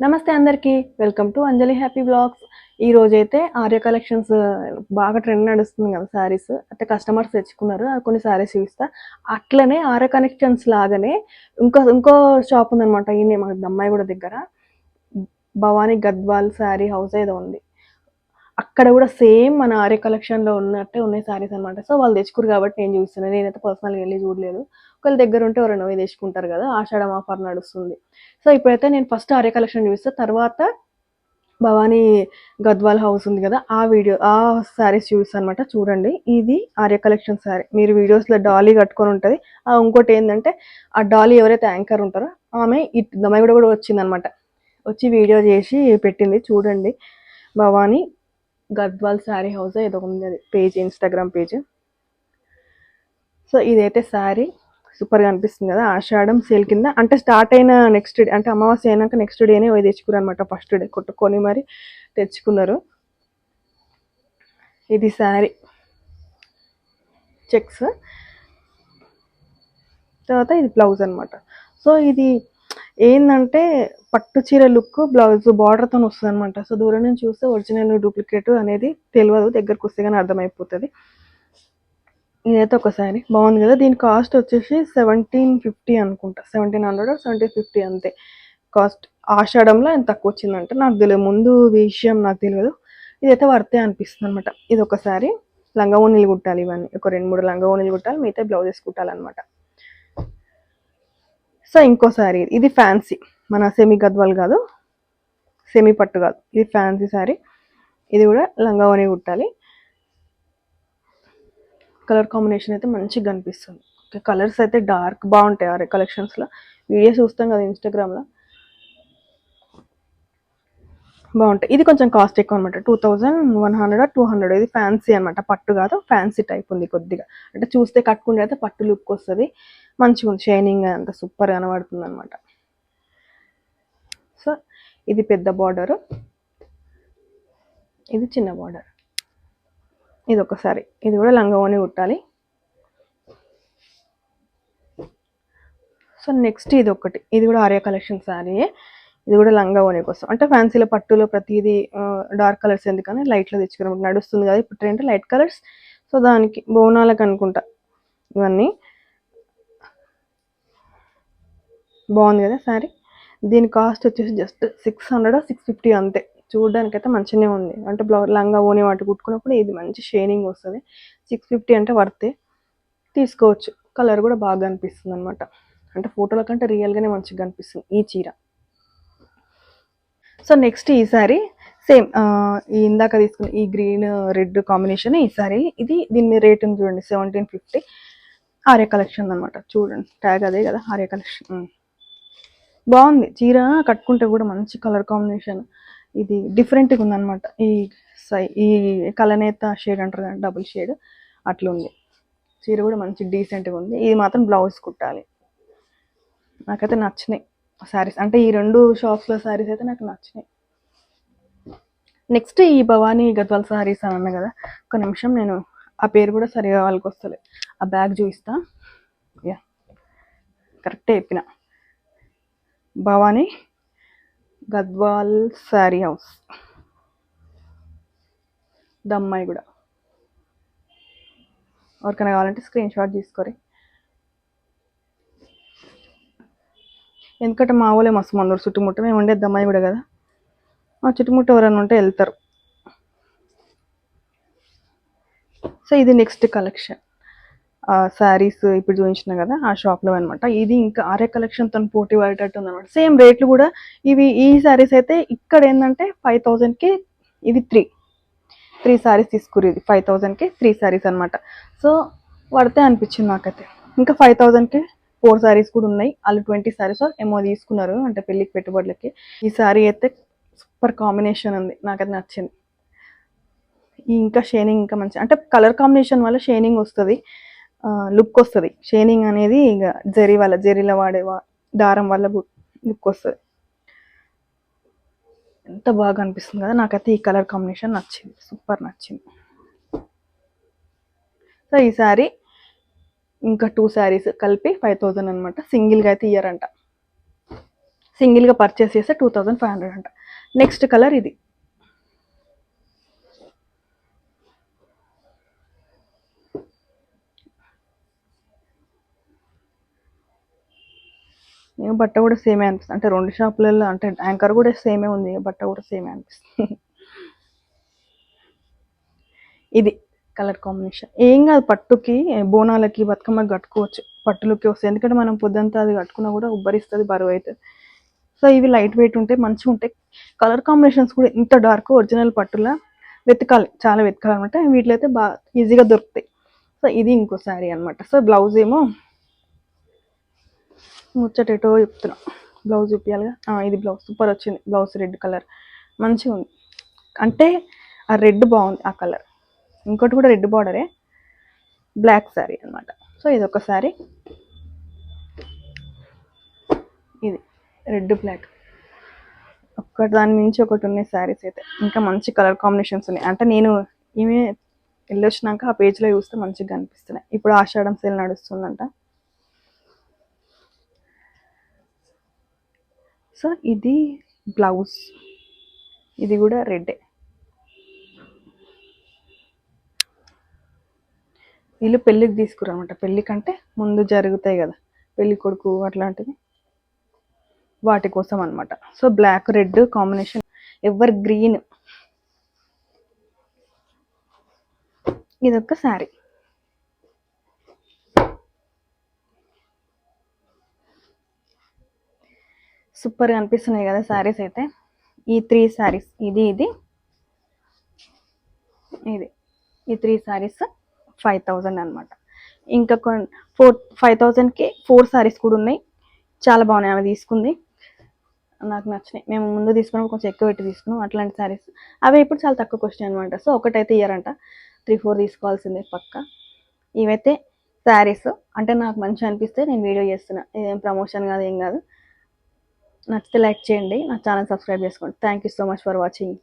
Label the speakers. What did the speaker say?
Speaker 1: నమస్తే అందరికీ. Welcome to Anjali happy vlogs ఈ రోజైతే ఆర్య కలెక్షన్స్ బాగా ట్రెండ్ నడుస్తుంది కదా శారీస్ అయితే కస్టమర్స్ తెచ్చుకున్నారు. కొన్ని శారీస్ చూపిస్తా. అట్లనే ఆర్య కలెక్షన్స్ లాగానే ఇంకో ఇంకో షాప్ ఉందన్నమాట. ఈయన మా అమ్మాయి కూడా దగ్గర. భవానీ గద్వాల్ శారీ హౌస్ ఏదో ఉంది. అక్కడ కూడా సేమ్ మన ఆర్య కలెక్షన్లో ఉన్నట్టే ఉన్నాయి శారీస్ అన్నమాట. సో వాళ్ళు తెచ్చుకురు కాబట్టి నేను చూస్తున్నాను నేనైతే పర్సనల్గా వెళ్ళి చూడలేదు. ఒకవేళ దగ్గర ఉంటే ఎవరైనా పోయి తెచ్చుకుంటారు కదా ఆషాఢం ఆఫర్ నడుస్తుంది. సో ఇప్పుడైతే నేను ఫస్ట్ ఆర్య కలెక్షన్ చూపిస్తే తర్వాత భవానీ గద్వాల్ హౌస్ ఉంది కదా ఆ వీడియో ఆ శారీస్ చూపిస్తాను అనమాట చూడండి ఇది ఆర్య కలెక్షన్ శారీ మీరు వీడియోస్లో డాలీ కట్టుకొని ఉంటుంది. ఆ ఇంకోటి ఏంటంటే ఆ డాలీ ఎవరైతే యాంకర్ ఉంటారో ఆమె ఇట్ దమ్మాయి కూడా కూడా వచ్చిందనమాట వచ్చి వీడియో చేసి పెట్టింది. చూడండి భవానీ గద్వాల్ శారీ హౌస్ ఏదో ఉంది అది పేజ్ ఇన్స్టాగ్రామ్ పేజ్. సో ఇదైతే శారీ సూపర్గా అనిపిస్తుంది కదా. ఆషాఢం సేల్ కింద. అంటే స్టార్ట్ అయిన నెక్స్ట్ డే అంటే అమావాస్య అయినాక నెక్స్ట్ డేనే పోయి తెచ్చుకున్నారు అనమాట ఫస్ట్ డే కొట్టుకొని మరి తెచ్చుకున్నారు. ఇది శారీ చెక్స్ తర్వాత ఇది బ్లౌజ్ అనమాట సో ఇది ఏంటంటే పట్టు చీర లుక్ బ్లౌజ్ బార్డర్తో వస్తుంది అనమాట సో దూరం నుంచి చూస్తే ఒరిజినల్ డూప్లికేట్ అనేది తెలియదు దగ్గరకు వస్తే కానీ అర్థమైపోతుంది. ఇదైతే ఒక శారీ. బాగుంది కదా? దీని కాస్ట్ వచ్చేసి సెవెంటీన్ ఫిఫ్టీ అనుకుంటా. సెవెంటీన్ హండ్రెడ్ సెవెంటీన్ ఫిఫ్టీ అంతే. కాస్ట్ ఆషాఢంలో ఎంత తక్కువ వచ్చిందంటే నాకు తెలియదు. ముందు విషయం నాకు తెలియదు. ఇదైతే వర్తే అనిపిస్తుంది అనమాట ఇది ఒక శారీ. లంగా ఓనీలు కుట్టాలి ఇవన్నీ. ఒక రెండు మూడు లంగా ఓనీలు కుట్టాలి. మిగతా బ్లౌజెస్ కుట్టాలన్నమాట. సో ఇంకోసారి ఇది ఫ్యాన్సీ. మన సెమీ గద్వాల్ కాదు. సెమీ పట్టు కాదు. ఇది ఫ్యాన్సీ శారీ. ఇది కూడా లంగా ఓనీ కుట్టాలి. కలర్ కాంబినేషన్ అయితే మంచిగా కనిపిస్తుంది. ఓకే కలర్స్ అయితే డార్క్ బాగుంటాయి ఆ కలెక్షన్స్లో వీడియోస్ చూస్తాం కదా ఇన్స్టాగ్రామ్లో బాగుంటాయి. ఇది కొంచెం కాస్ట్ ఎక్కువ అనమాట two thousand one hundred two hundred ఇది ఫ్యాన్సీ అనమాట పట్టు కాదు ఫ్యాన్సీ టైప్ ఉంది కొద్దిగా. అంటే చూస్తే కట్టుకుంటే అయితే పట్టు లుక్ వస్తుంది. మంచిగా ఉంది. షైనింగ్ అంత సూపర్ కనబడుతుంది అనమాట సో ఇది పెద్ద బార్డర్ ఇది చిన్న బార్డర్ ఇది ఒకసారి ఇది కూడా లంగవోని కుట్టాలి. సో నెక్స్ట్ ఇది ఒకటి ఇది కూడా ఆర్య కలెక్షన్ శారీయే ఇది కూడా లంగావోని కోసం. అంటే ఫ్యాన్సీలో పట్టులో ప్రతిదీ డార్క్ కలర్స్ ఎందుకని లైట్లో తెచ్చుకున్నప్పుడు నడుస్తుంది కదా. ఇప్పుడు ట్రెండ్ లైట్ కలర్స్. సో దానికి బోనాలకు అనుకుంటా ఇవన్నీ. బాగుంది కదా శారీ. దీని కాస్ట్ వచ్చేసి just six hundred six fifty అంతే. చూడడానికైతే మంచిగానే ఉంది. అంటే బ్లౌ లంగా ఓని వాటి కుట్టుకున్నప్పుడు ఇది మంచి షేనింగ్ వస్తుంది. సిక్స్ ఫిఫ్టీ అంటే వర్తే తీసుకోవచ్చు. కలర్ కూడా బాగా అనిపిస్తుంది అనమాట అంటే ఫోటోల కంటే రియల్గానే మంచిగా అనిపిస్తుంది ఈ చీర. సో నెక్స్ట్ ఈ సారీ సేమ్ ఈ ఇందాక తీసుకున్న ఈ గ్రీన్ రెడ్ కాంబినేషన్ ఈ సారీ ఇది దీని మీద రేట్ ఉంది చూడండి సెవెంటీన్ ఫిఫ్టీ ఆర్య కలెక్షన్ అనమాట చూడండి ట్యాగ్ అదే కదా ఆర్య కలెక్షన్ బాగుంది. చీర కట్టుకుంటే కూడా మంచి కలర్ కాంబినేషన్ ఇది డిఫరెంట్గా ఉందన్నమాట. ఈ సై ఈ కలనేత షేడ్ అంటారు కదా డబుల్ షేడ్ అట్లుంది చీర కూడా మంచి డీసెంట్గా ఉంది. ఇది మాత్రం బ్లౌజ్ కుట్టాలి. నాకైతే నచ్చినాయి శారీస్ అంటే ఈ రెండు షాప్స్లో శారీస్ అయితే నాకు నచ్చినాయి. నెక్స్ట్ ఈ భవానీ గద్వాల్ శారీస్ అని అన్నా కదా ఒక నిమిషం నేను ఆ పేరు కూడా సరిగా వాళ్ళకి వస్తలే. ఆ బ్యాగ్ చూపిస్తా. యా కరెక్టే చెప్పిన. భవానీ గద్వాల్ శారీ హౌస్. దమ్మాయి కూడా. ఎవరికైనా కావాలంటే స్క్రీన్ షాట్ తీసుకోరి. ఎందుకంటే మా ఊళ్ళే మస్తు మందరు చుట్టుముట్ట. మేము ఉండేది దమ్మాయి కూడా కదా. మా చుట్టుముట్ట ఎవరైనా ఉంటే వెళ్తారు. సో ఇది నెక్స్ట్ కలెక్షన్ శారీస్ ఇప్పుడు చూపించిన కదా ఆ షాప్లో అనమాట ఇది ఇంకా ఆరే కలెక్షన్తో పోటీ పడేటట్టు ఉందన్నమాట. సేమ్ రేట్లు కూడా ఇవి ఈ శారీస్ అయితే ఇక్కడ ఏంటంటే ఫైవ్ థౌజండ్కి ఇవి త్రీ త్రీ శారీస్ తీసుకురు ఇది. ఫైవ్ థౌజండ్కి త్రీ శారీస్ అనమాట సో పడితే అనిపించింది నాకైతే. ఇంకా ఫైవ్ థౌజండ్కి ఫోర్ శారీస్ కూడా ఉన్నాయి. వాళ్ళు ట్వంటీ శారీస్ ఏమో తీసుకున్నారు అంటే పెళ్ళికి పెట్టుబడులకి. ఈ శారీ అయితే సూపర్ కాంబినేషన్ ఉంది. నాకైతే నచ్చింది. ఇంకా షేనింగ్ ఇంకా మంచి అంటే కలర్ కాంబినేషన్ వల్ల షేనింగ్ వస్తుంది. లుక్ వస్తుంది. షేనింగ్ అనేది ఇక జరీ వల్ల జరీలో వాడే వా- దారం వల్ల లుక్ వస్తుంది. ఎంత బాగా అనిపిస్తుంది కదా నాకైతే ఈ కలర్ కాంబినేషన్ నచ్చింది. సూపర్ నచ్చింది. సో ఈ శారీ ఇంకా టూ శారీస్ కలిపి ఫైవ్ థౌజండ్ అనమాట సింగిల్గా అయితే ఇయ్యారంట. సింగిల్గా పర్చేస్ చేస్తే టూ థౌజండ్ ఫైవ్ హండ్రెడ్ అంట. నెక్స్ట్ కలర్ ఇది. బట్ట కూడా సేమే అనిపిస్తుంది. అంటే రెండు షాపులలో అంటే యాంకర్ కూడా సేమే ఉంది బట్ట కూడా సేమే అనిపిస్తుంది. ఇది కలర్ కాంబినేషన్. ఏం కాదు పట్టుకి బోనాలకి బతుకమ్మకి కట్టుకోవచ్చు. పట్టులుకి వస్తాయి ఎందుకంటే మనం పొద్దుంతా అది కట్టుకున్నా కూడా ఉబ్బరిస్తుంది బరువు అవుతుంది సో ఇవి లైట్ వెయిట్ ఉంటాయి మంచిగా ఉంటాయి. కలర్ కాంబినేషన్స్ కూడా ఇంత డార్క్ ఒరిజినల్ పట్టులా వెతకాలి. చాలా వెతకాలన్నమాట. వీటిలో అయితే బాగా ఈజీగా దొరుకుతాయి. సో ఇది ఇంకో శారీ అనమాట సో బ్లౌజ్ ఏమో ముచ్చటేటో చెప్తున్నా. బ్లౌజ్ చూపించాలిగా ఇది బ్లౌజ్. సూపర్ వచ్చింది. Blouse red colour. మంచిగా ఉంది. అంటే ఆ రెడ్ బాగుంది ఆ కలర్. ఇంకోటి కూడా రెడ్ బార్డరే. బ్లాక్ శారీ అనమాట సో ఇది ఒక శారీ ఇది. Red black. ఒక్కటి దాని మించి ఒకటి ఉన్నాయి శారీస్ అయితే. ఇంకా మంచి కలర్ కాంబినేషన్స్ ఉన్నాయి. అంటే నేను ఈమె వెళ్ళొచ్చినాక ఆ పేజ్లో చూస్తే మంచిగా కనిపిస్తున్నాయి. ఇప్పుడు ఆషాఢం సేల్ నడుస్తుందంట. సో ఇది బ్లౌజ్. ఇది కూడా రెడ్డే. వీళ్ళు పెళ్ళికి పెళ్ళి కంటే ముందు జరుగుతాయి కదా. పెళ్ళి కొడుకు అట్లాంటివి వాటి కోసం అన్నమాట. So black red combination. Ever green. ఇదొక శారీ. సూపర్గా అనిపిస్తున్నాయి కదా శారీస్ అయితే. ఈ త్రీ శారీస్ ఇది ఇది. ఇది ఈ త్రీ శారీస్ ఫైవ్ థౌజండ్ అనమాట ఇంకా కొన్ని ఫోర్ ఫైవ్ థౌజండ్కి ఫోర్ శారీస్ కూడా ఉన్నాయి. చాలా బాగున్నాయి ఆమె తీసుకుంది. నాకు నచ్చినాయి. మేము ముందు తీసుకున్నాం కొంచెం ఎక్కువ పెట్టి తీసుకున్నాం. అట్లాంటి శారీస్ అవి ఇప్పుడు చాలా తక్కువ క్వశ్చన్ అనమాట సో ఒకటైతే ఇయ్యారంట. త్రీ ఫోర్ తీసుకోవాల్సిందే పక్క. ఇవైతే శారీస్ అంటే నాకు మంచిగా అనిపిస్తే నేను వీడియో చేస్తున్నా. ఇదేం ప్రమోషన్ కాదు ఏం కాదు. నచ్చితే లైక్ చేయండి నా ఛానల్ సబ్స్క్రైబ్ చేసుకోండి. Thank you so much for watching